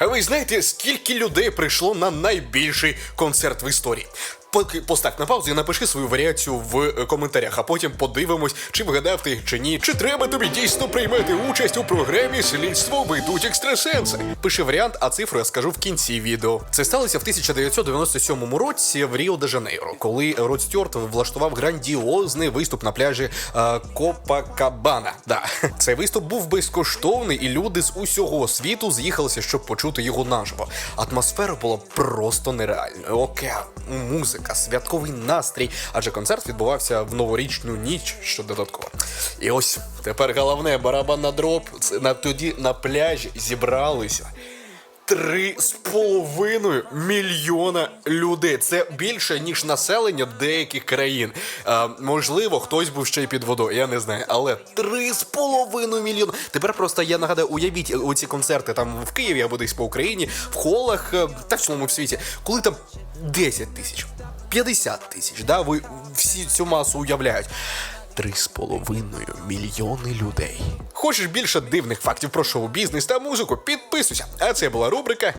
А ви знаєте, скільки людей прийшло на найбільший концерт в історії? Поки постав на паузу і напиши свою варіацію в е, коментарях, а потім подивимось, чи вгадав ти чи ні. Чи треба тобі дійсно приймати участь у програмі Слідство ведуть екстрасенси? Пиши варіант, а цифру я скажу в кінці відео. Це сталося в 1997 році в Ріо де Жанейро, коли Род Стюарт влаштував грандіозний виступ на пляжі е, Копакабана. Да, цей виступ був безкоштовний, і люди з усього світу з'їхалися, щоб почути його наживо. Атмосфера була просто нереальною. Океан, музика, святковий настрій, адже концерт відбувався в новорічну ніч, що додатково. І ось тепер головне барабанна дроб. Це на тоді на пляжі зібралися. Три з половиною мільйона людей. Це більше ніж населення деяких країн. А, можливо, хтось був ще й під водою, я не знаю. Але три з половиною мільйона. Тепер просто я нагадаю, уявіть оці концерти там в Києві або десь по Україні, в холах е, та в цілому світі, коли там 10 тисяч, 50 тисяч. Да, ви всі цю масу уявляють. Три з половиною мільйони людей. Хочеш більше дивних фактів про шоу-бізнес та музику? Підписуйся. А це була рубрика